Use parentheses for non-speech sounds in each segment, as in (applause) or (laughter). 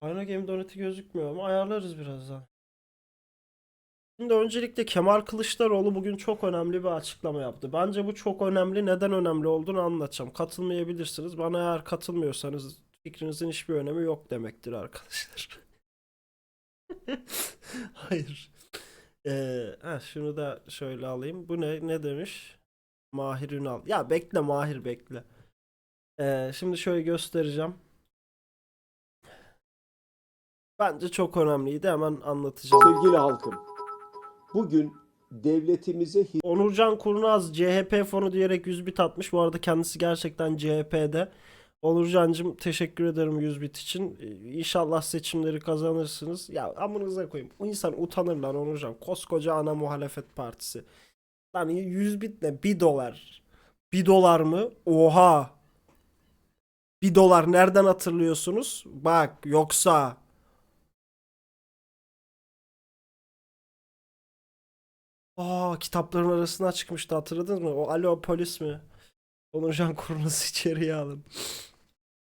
Ayna Game Donet'i gözükmüyor ama ayarlarız birazdan. Şimdi öncelikle Kemal Kılıçdaroğlu bugün çok önemli bir açıklama yaptı. Bence bu çok önemli. Neden önemli olduğunu anlatacağım. Katılmayabilirsiniz. Bana eğer katılmıyorsanız fikrinizin hiçbir önemi yok demektir arkadaşlar. (laughs) Hayır. Ee, heh, şunu da şöyle alayım. Bu ne? Ne demiş? Mahir Ünal. Ya bekle Mahir bekle. Ee, şimdi şöyle göstereceğim. Bence çok önemliydi. Hemen anlatacağım. Sevgili halkım, bugün devletimize Onurcan Kurnaz CHP fonu diyerek 100 bit atmış. Bu arada kendisi gerçekten CHP'de. Onurcancım teşekkür ederim 100 bit için. İnşallah seçimleri kazanırsınız. Ya amınıza koyayım. Bu insan utanır lan Onurcan. Koskoca ana muhalefet partisi. Lan 100 bit ne? 1 dolar. 1 dolar mı? Oha. 1 dolar nereden hatırlıyorsunuz? Bak yoksa Aa kitapların arasına çıkmıştı hatırladınız mı? O Alo polis mi? Onurcan Kurnaz'ı içeriye alın.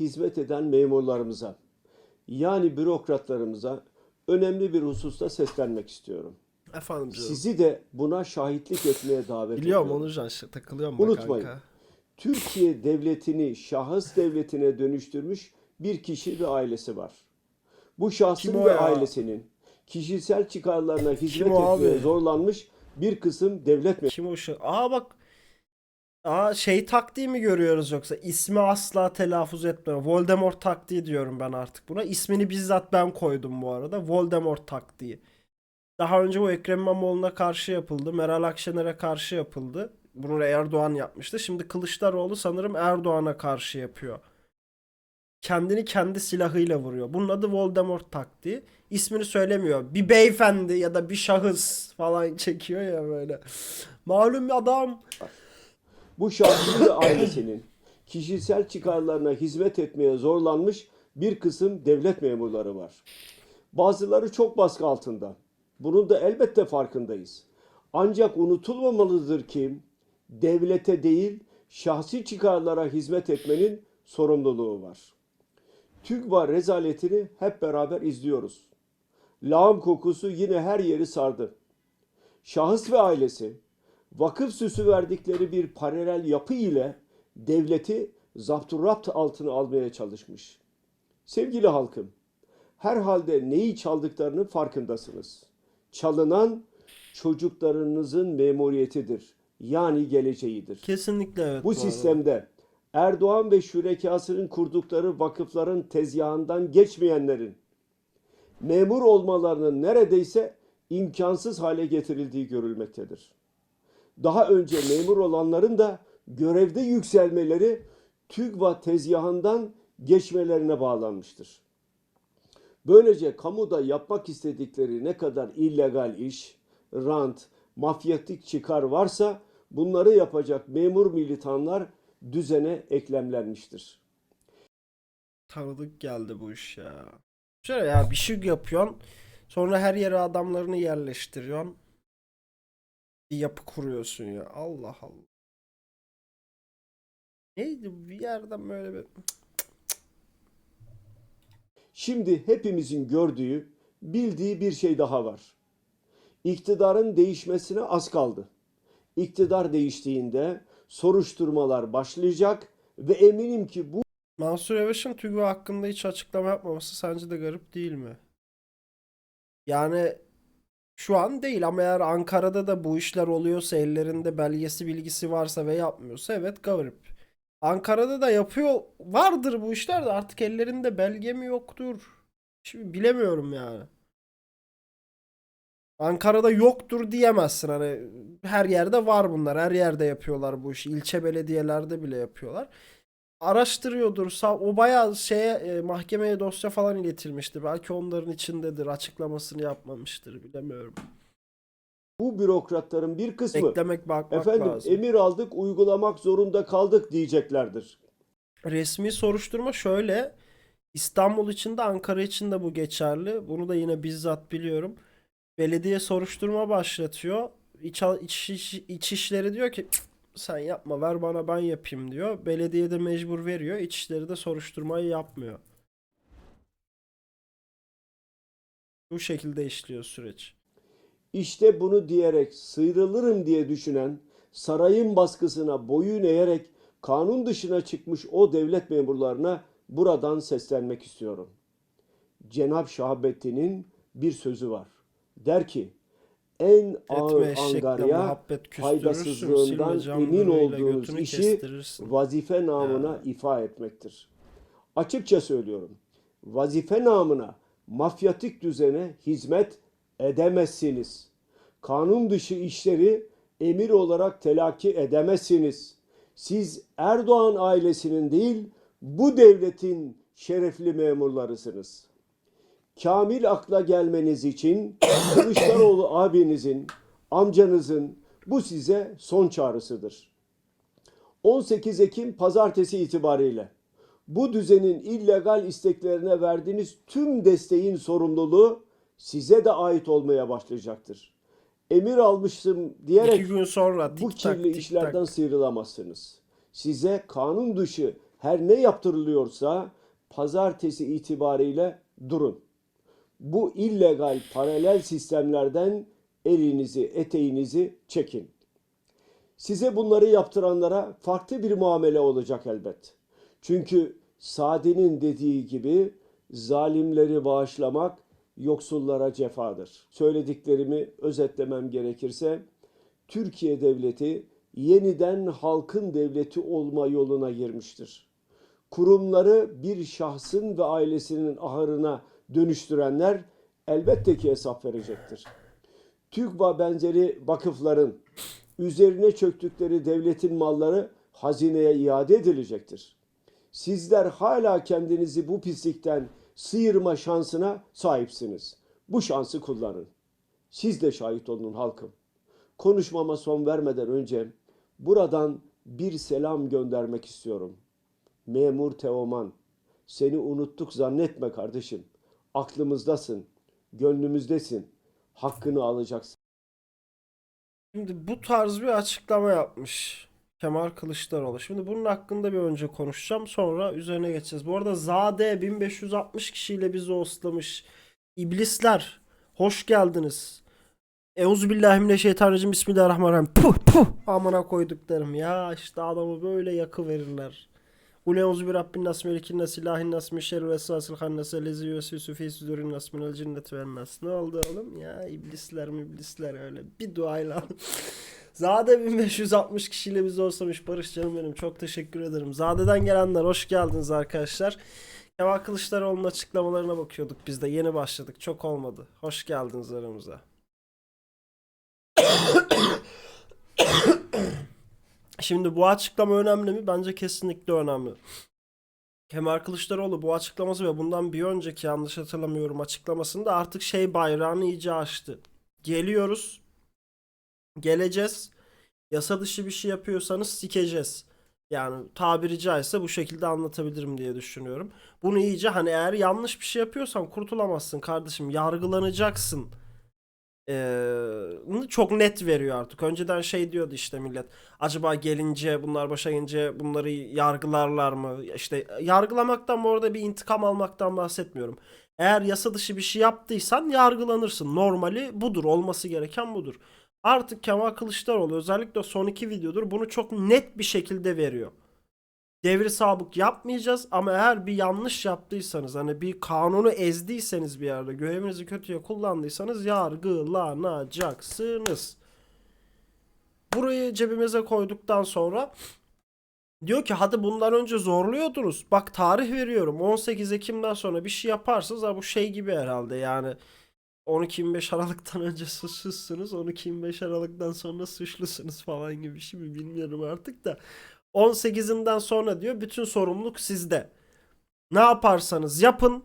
hizmet eden memurlarımıza, yani bürokratlarımıza önemli bir hususta seslenmek istiyorum. Efendim canım. Sizi de buna şahitlik etmeye davet Biliyorum ediyorum. Onurcan şey, takılıyorum bak Unutmayın. kanka. Türkiye devletini şahıs devletine dönüştürmüş bir kişi ve ailesi var. Bu şahsın o ve ya? ailesinin kişisel çıkarlarına hizmet o etmeye abi? zorlanmış bir kısım devlet Kim o şey? Aa bak. Aa şey taktiği mi görüyoruz yoksa? İsmi asla telaffuz etmiyor. Voldemort taktiği diyorum ben artık buna. İsmini bizzat ben koydum bu arada. Voldemort taktiği. Daha önce bu Ekrem İmamoğlu'na karşı yapıldı. Meral Akşener'e karşı yapıldı. Bunu Erdoğan yapmıştı. Şimdi Kılıçdaroğlu sanırım Erdoğan'a karşı yapıyor. Kendini kendi silahıyla vuruyor. Bunun adı Voldemort taktiği. İsmini söylemiyor. Bir beyefendi ya da bir şahıs falan (laughs) çekiyor ya böyle. Malum bir adam. Bu şahsın ailesinin kişisel çıkarlarına hizmet etmeye zorlanmış bir kısım devlet memurları var. Bazıları çok baskı altında. Bunun da elbette farkındayız. Ancak unutulmamalıdır ki devlete değil şahsi çıkarlara hizmet etmenin sorumluluğu var. TÜGVA rezaletini hep beraber izliyoruz. Lağım kokusu yine her yeri sardı. Şahıs ve ailesi vakıf süsü verdikleri bir paralel yapı ile devleti zapturapt altına almaya çalışmış. Sevgili halkım, herhalde neyi çaldıklarının farkındasınız. Çalınan çocuklarınızın memuriyetidir. Yani geleceğidir. Kesinlikle evet. Bu arada. sistemde Erdoğan ve şürekasının kurdukları vakıfların tezgahından geçmeyenlerin memur olmalarının neredeyse imkansız hale getirildiği görülmektedir. Daha önce memur olanların da görevde yükselmeleri TÜGVA tezgahından geçmelerine bağlanmıştır. Böylece kamuda yapmak istedikleri ne kadar illegal iş, rant, mafyatik çıkar varsa bunları yapacak memur militanlar düzene eklemlenmiştir. Tanıdık geldi bu iş ya. Şöyle ya bir şey yapıyorsun. Sonra her yere adamlarını yerleştiriyorsun. Bir yapı kuruyorsun ya. Allah Allah. Neydi bir yerden böyle bir... Şimdi hepimizin gördüğü, bildiği bir şey daha var. İktidarın değişmesine az kaldı. İktidar değiştiğinde soruşturmalar başlayacak ve eminim ki bu Mansur Yavaş'ın TÜGVA hakkında hiç açıklama yapmaması sence de garip değil mi? Yani şu an değil ama eğer Ankara'da da bu işler oluyorsa ellerinde belgesi bilgisi varsa ve yapmıyorsa evet garip. Ankara'da da yapıyor vardır bu işler de artık ellerinde belge mi yoktur? Şimdi bilemiyorum yani. Ankara'da yoktur diyemezsin hani her yerde var bunlar her yerde yapıyorlar bu işi ilçe belediyelerde bile yapıyorlar araştırıyordur. O bayağı şeye e, mahkemeye dosya falan iletilmişti. Belki onların içindedir. Açıklamasını yapmamıştır. Bilemiyorum. bu bürokratların bir kısmı Beklemek bakmak efendim lazım. emir aldık uygulamak zorunda kaldık diyeceklerdir. Resmi soruşturma şöyle. İstanbul için de Ankara için de bu geçerli. Bunu da yine bizzat biliyorum. Belediye soruşturma başlatıyor. İç, iç, iç, İçişleri diyor ki "Cık, sen yapma ver bana ben yapayım diyor. Belediye de mecbur veriyor. İçişleri de soruşturmayı yapmıyor. Bu şekilde işliyor süreç. İşte bunu diyerek sıyrılırım diye düşünen, sarayın baskısına boyun eğerek kanun dışına çıkmış o devlet memurlarına buradan seslenmek istiyorum. Cenab Şahabettin'in bir sözü var. Der ki, en ağır angarya faydasızlığından emin olduğunuz işi vazife namına ifa etmektir. Açıkça söylüyorum. Vazife namına mafyatik düzene hizmet edemezsiniz. Kanun dışı işleri emir olarak telakki edemezsiniz. Siz Erdoğan ailesinin değil, bu devletin şerefli memurlarısınız. Kamil akla gelmeniz için Kılıçdaroğlu abinizin, amcanızın bu size son çağrısıdır. 18 Ekim pazartesi itibariyle bu düzenin illegal isteklerine verdiğiniz tüm desteğin sorumluluğu size de ait olmaya başlayacaktır. Emir almıştım diyerek İki gün sonra bu tak kirli tik işlerden tak. sıyrılamazsınız. Size kanun dışı her ne yaptırılıyorsa pazartesi itibariyle durun. Bu illegal paralel sistemlerden elinizi, eteğinizi çekin. Size bunları yaptıranlara farklı bir muamele olacak elbet. Çünkü Sadi'nin dediği gibi zalimleri bağışlamak yoksullara cefadır. Söylediklerimi özetlemem gerekirse Türkiye devleti yeniden halkın devleti olma yoluna girmiştir. Kurumları bir şahsın ve ailesinin ahırına dönüştürenler elbette ki hesap verecektir. TÜGVA benzeri vakıfların üzerine çöktükleri devletin malları hazineye iade edilecektir. Sizler hala kendinizi bu pislikten sıyırma şansına sahipsiniz. Bu şansı kullanın. Siz de şahit olun halkım. Konuşmama son vermeden önce buradan bir selam göndermek istiyorum. Memur Teoman, seni unuttuk zannetme kardeşim. Aklımızdasın, gönlümüzdesin. Hakkını alacaksın. Şimdi bu tarz bir açıklama yapmış Kemal Kılıçdaroğlu. Şimdi bunun hakkında bir önce konuşacağım sonra üzerine geçeceğiz. Bu arada Zade 1560 kişiyle bizi oslamış. İblisler hoş geldiniz. Euzubillahimineşşeytanirracim Bismillahirrahmanirrahim. Puh puh amına koyduklarım ya işte adamı böyle yakı verirler. Kul euzu bi rabbin nas melikin nas ilahin nas min şerri vesvasil hannas ellezi yuvesvisu fi sudurin nas minel cinneti ven nas. Ne oldu oğlum ya iblisler mi iblisler öyle bir duayla. (laughs) Zade 1560 kişiyle bizi olsamış Barış canım benim çok teşekkür ederim. Zade'den gelenler hoş geldiniz arkadaşlar. Kemal Kılıçdaroğlu'nun açıklamalarına bakıyorduk biz de yeni başladık çok olmadı. Hoş geldiniz aramıza. (coughs) Şimdi bu açıklama önemli mi? Bence kesinlikle önemli. Kemal Kılıçdaroğlu bu açıklaması ve bundan bir önceki yanlış hatırlamıyorum açıklamasında artık şey bayrağını iyice açtı. Geliyoruz. Geleceğiz. Yasa dışı bir şey yapıyorsanız sikeceğiz. Yani tabiri caizse bu şekilde anlatabilirim diye düşünüyorum. Bunu iyice hani eğer yanlış bir şey yapıyorsan kurtulamazsın kardeşim. Yargılanacaksın. Ee, çok net veriyor artık. Önceden şey diyordu işte millet. Acaba gelince bunlar başa gelince bunları yargılarlar mı? İşte yargılamaktan bu arada bir intikam almaktan bahsetmiyorum. Eğer yasa dışı bir şey yaptıysan yargılanırsın. Normali budur. Olması gereken budur. Artık Kemal Kılıçdaroğlu özellikle son iki videodur bunu çok net bir şekilde veriyor. Devri sabık yapmayacağız ama eğer bir yanlış yaptıysanız hani bir kanunu ezdiyseniz bir yerde görevinizi kötüye kullandıysanız yargılanacaksınız. Burayı cebimize koyduktan sonra diyor ki hadi bundan önce zorluyordunuz. Bak tarih veriyorum 18 Ekim'den sonra bir şey yaparsınız ha bu şey gibi herhalde yani 12-25 Aralık'tan önce (laughs) suçsuzsunuz 12-25 Aralık'tan sonra suçlusunuz falan gibi bir şey mi bilmiyorum artık da 18'inden sonra diyor bütün sorumluluk sizde. Ne yaparsanız yapın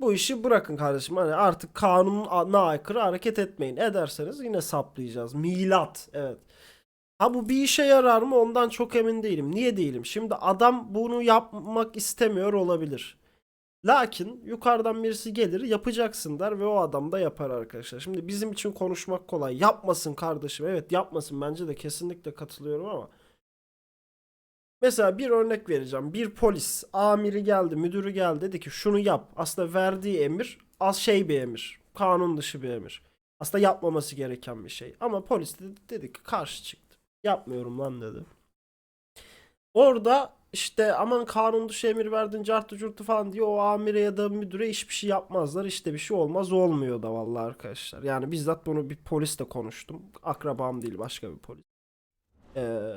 bu işi bırakın kardeşim. Hani artık kanuna aykırı hareket etmeyin. Ederseniz yine saplayacağız. Milat evet. Ha bu bir işe yarar mı ondan çok emin değilim. Niye değilim? Şimdi adam bunu yapmak istemiyor olabilir. Lakin yukarıdan birisi gelir yapacaksın der ve o adam da yapar arkadaşlar. Şimdi bizim için konuşmak kolay. Yapmasın kardeşim. Evet yapmasın bence de kesinlikle katılıyorum ama Mesela bir örnek vereceğim. Bir polis amiri geldi, müdürü geldi dedi ki şunu yap. Aslında verdiği emir az şey bir emir. Kanun dışı bir emir. Aslında yapmaması gereken bir şey. Ama polis dedi, dedi ki karşı çıktı. Yapmıyorum lan dedi. Orada işte aman kanun dışı emir verdin cartı curtu falan diye o amire ya da müdüre hiçbir şey yapmazlar. İşte bir şey olmaz olmuyor da vallahi arkadaşlar. Yani bizzat bunu bir polisle konuştum. Akrabam değil başka bir polis. Ee,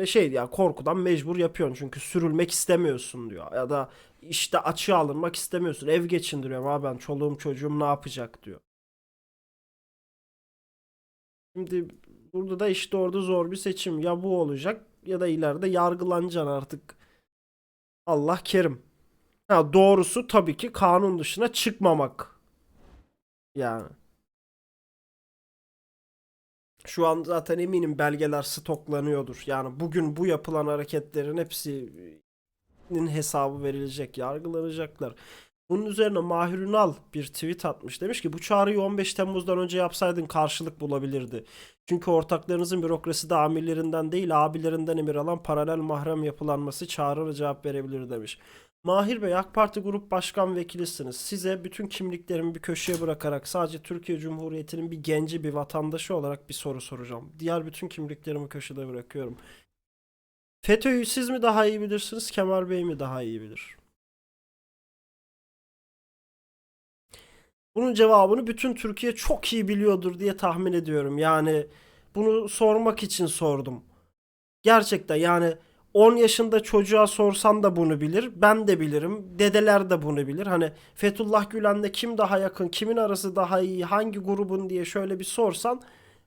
ve şey ya korkudan mecbur yapıyorsun çünkü sürülmek istemiyorsun diyor. Ya da işte açığa alınmak istemiyorsun. Ev geçindiriyorum abi ben çoluğum çocuğum ne yapacak diyor. Şimdi burada da işte orada zor bir seçim. Ya bu olacak ya da ileride yargılanacaksın artık. Allah kerim. Ha, doğrusu tabii ki kanun dışına çıkmamak. Yani. Şu an zaten eminim belgeler stoklanıyordur. Yani bugün bu yapılan hareketlerin hepsinin hesabı verilecek, yargılanacaklar. Bunun üzerine Mahir Ünal bir tweet atmış. Demiş ki bu çağrıyı 15 Temmuz'dan önce yapsaydın karşılık bulabilirdi. Çünkü ortaklarınızın bürokraside amirlerinden değil abilerinden emir alan paralel mahrem yapılanması çağrı cevap verebilir demiş. Mahir Bey AK Parti Grup Başkan Vekilisiniz. Size bütün kimliklerimi bir köşeye bırakarak sadece Türkiye Cumhuriyeti'nin bir genci bir vatandaşı olarak bir soru soracağım. Diğer bütün kimliklerimi köşede bırakıyorum. FETÖ'yü siz mi daha iyi bilirsiniz, Kemal Bey mi daha iyi bilir? Bunun cevabını bütün Türkiye çok iyi biliyordur diye tahmin ediyorum. Yani bunu sormak için sordum. Gerçekten yani 10 yaşında çocuğa sorsan da bunu bilir. Ben de bilirim. Dedeler de bunu bilir. Hani Fethullah Gülen'le kim daha yakın, kimin arası daha iyi, hangi grubun diye şöyle bir sorsan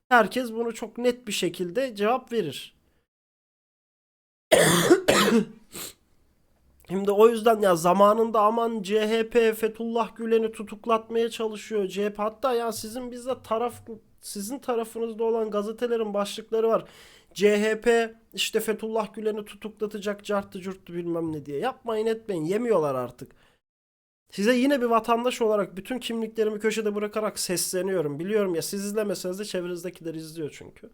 herkes bunu çok net bir şekilde cevap verir. (coughs) Şimdi o yüzden ya zamanında aman CHP Fethullah Gülen'i tutuklatmaya çalışıyor. CHP hatta ya sizin bizzat taraf sizin tarafınızda olan gazetelerin başlıkları var. CHP işte Fethullah Gülen'i tutuklatacak carttı curttu bilmem ne diye. Yapmayın etmeyin yemiyorlar artık. Size yine bir vatandaş olarak bütün kimliklerimi köşede bırakarak sesleniyorum. Biliyorum ya siz izlemeseniz de çevrenizdekiler izliyor çünkü.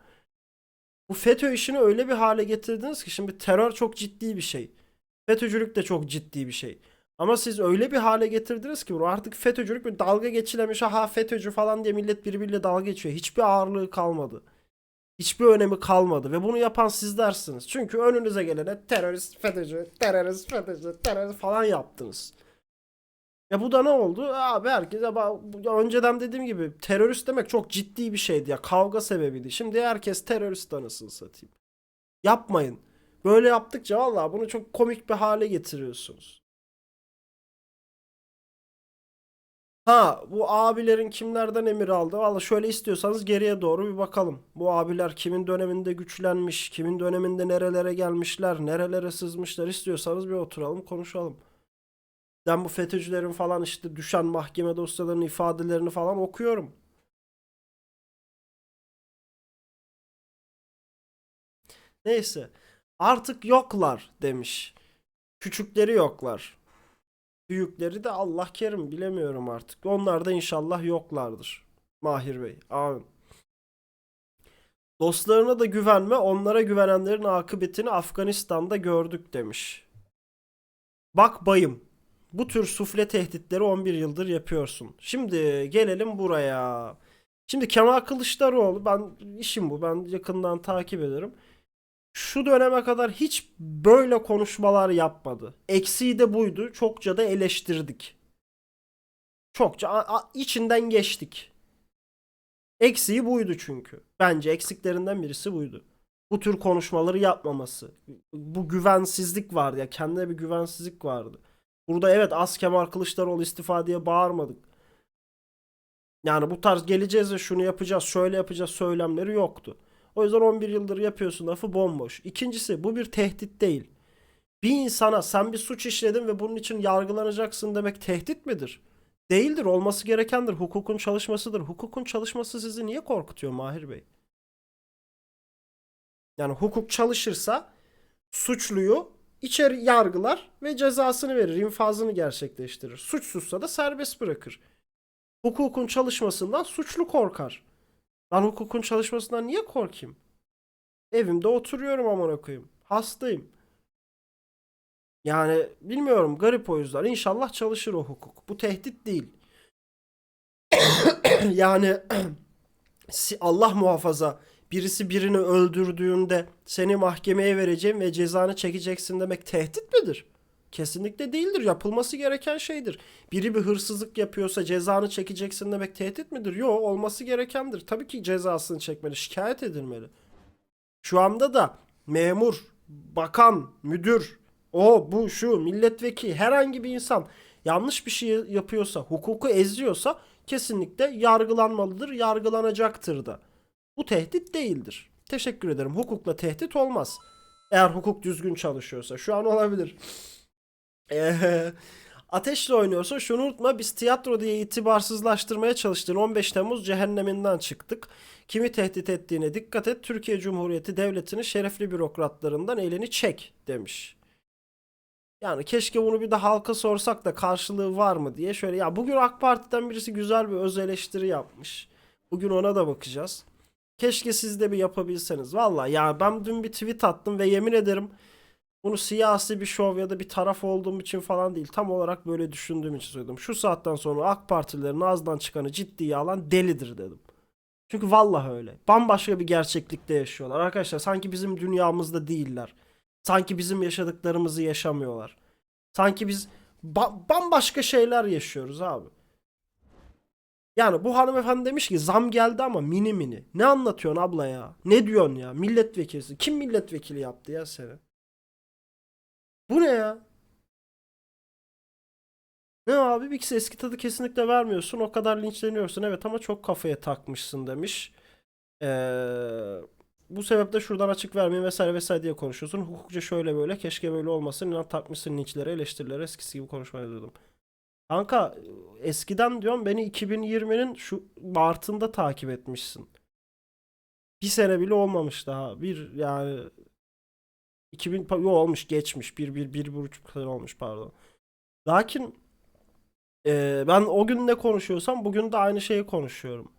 Bu FETÖ işini öyle bir hale getirdiniz ki şimdi terör çok ciddi bir şey. FETÖ'cülük de çok ciddi bir şey. Ama siz öyle bir hale getirdiniz ki bu artık FETÖ'cülük bir dalga geçilemiş. Aha FETÖ'cü falan diye millet birbiriyle dalga geçiyor. Hiçbir ağırlığı kalmadı. Hiçbir önemi kalmadı ve bunu yapan sizlersiniz. Çünkü önünüze gelene terörist, FETÖ'cü, terörist, FETÖ'cü, terörist falan yaptınız. Ya bu da ne oldu? Abi herkes ama önceden dediğim gibi terörist demek çok ciddi bir şeydi ya. Kavga sebebiydi. Şimdi herkes terörist anasını satayım. Yapmayın. Böyle yaptıkça vallahi bunu çok komik bir hale getiriyorsunuz. Ha bu abilerin kimlerden emir aldı? Valla şöyle istiyorsanız geriye doğru bir bakalım. Bu abiler kimin döneminde güçlenmiş, kimin döneminde nerelere gelmişler, nerelere sızmışlar istiyorsanız bir oturalım konuşalım. Ben bu FETÖ'cülerin falan işte düşen mahkeme dosyalarının ifadelerini falan okuyorum. Neyse. Artık yoklar demiş. Küçükleri yoklar. Büyükleri de Allah kerim bilemiyorum artık. Onlar da inşallah yoklardır. Mahir Bey. Amin. Dostlarına da güvenme, onlara güvenenlerin akıbetini Afganistan'da gördük demiş. Bak bayım, bu tür sufle tehditleri 11 yıldır yapıyorsun. Şimdi gelelim buraya. Şimdi Kemal Kılıçdaroğlu, ben işim bu, ben yakından takip ederim şu döneme kadar hiç böyle konuşmalar yapmadı. Eksiği de buydu. Çokça da eleştirdik. Çokça içinden geçtik. Eksiği buydu çünkü. Bence eksiklerinden birisi buydu. Bu tür konuşmaları yapmaması. Bu güvensizlik vardı ya. Kendine bir güvensizlik vardı. Burada evet az Kemal Kılıçdaroğlu istifa diye bağırmadık. Yani bu tarz geleceğiz ve şunu yapacağız, şöyle yapacağız söylemleri yoktu. O yüzden 11 yıldır yapıyorsun lafı bomboş. İkincisi bu bir tehdit değil. Bir insana sen bir suç işledin ve bunun için yargılanacaksın demek tehdit midir? Değildir. Olması gerekendir. Hukukun çalışmasıdır. Hukukun çalışması sizi niye korkutuyor Mahir Bey? Yani hukuk çalışırsa suçluyu içeri yargılar ve cezasını verir, infazını gerçekleştirir. Suçsuzsa da serbest bırakır. Hukukun çalışmasından suçlu korkar. Ben hukukun çalışmasından niye korkayım? Evimde oturuyorum amına koyayım. Hastayım. Yani bilmiyorum garip o yüzden. İnşallah çalışır o hukuk. Bu tehdit değil. (coughs) yani (coughs) Allah muhafaza birisi birini öldürdüğünde seni mahkemeye vereceğim ve cezanı çekeceksin demek tehdit midir? Kesinlikle değildir. Yapılması gereken şeydir. Biri bir hırsızlık yapıyorsa cezanı çekeceksin demek tehdit midir? Yok olması gerekendir. Tabii ki cezasını çekmeli, şikayet edilmeli. Şu anda da memur, bakan, müdür, o, bu, şu, milletvekili, herhangi bir insan yanlış bir şey yapıyorsa, hukuku eziyorsa kesinlikle yargılanmalıdır, yargılanacaktır da. Bu tehdit değildir. Teşekkür ederim. Hukukla tehdit olmaz. Eğer hukuk düzgün çalışıyorsa. Şu an olabilir. Ateşle oynuyorsa şunu unutma biz tiyatro diye itibarsızlaştırmaya çalıştığın 15 Temmuz cehenneminden çıktık. Kimi tehdit ettiğine dikkat et. Türkiye Cumhuriyeti Devleti'nin şerefli bürokratlarından elini çek demiş. Yani keşke bunu bir de halka sorsak da karşılığı var mı diye şöyle ya bugün AK Parti'den birisi güzel bir öz eleştiri yapmış. Bugün ona da bakacağız. Keşke siz de bir yapabilseniz. Valla ya ben dün bir tweet attım ve yemin ederim bunu siyasi bir şov ya da bir taraf olduğum için falan değil. Tam olarak böyle düşündüğüm için söyledim. Şu saatten sonra AK Partililerin ağzından çıkanı ciddiye alan delidir dedim. Çünkü vallahi öyle. Bambaşka bir gerçeklikte yaşıyorlar. Arkadaşlar sanki bizim dünyamızda değiller. Sanki bizim yaşadıklarımızı yaşamıyorlar. Sanki biz ba- bambaşka şeyler yaşıyoruz abi. Yani bu hanımefendi demiş ki zam geldi ama mini mini. Ne anlatıyorsun abla ya? Ne diyorsun ya? Milletvekilisi. Kim milletvekili yaptı ya seni? Bu ne ya? Ne abi bir eski tadı kesinlikle vermiyorsun. O kadar linçleniyorsun. Evet ama çok kafaya takmışsın demiş. Ee, bu sebeple şuradan açık vermeyin vesaire vesaire diye konuşuyorsun. Hukukça şöyle böyle keşke böyle olmasın. İnan takmışsın linçlere eleştirilere eskisi gibi konuşmaya diyordum. Kanka eskiden diyorum beni 2020'nin şu Mart'ında takip etmişsin. Bir sene bile olmamış daha. Bir yani 2000 pa- yo olmuş geçmiş. Bir, bir, bir buçuk sene olmuş pardon. Lakin e, ben o gün ne konuşuyorsam bugün de aynı şeyi konuşuyorum.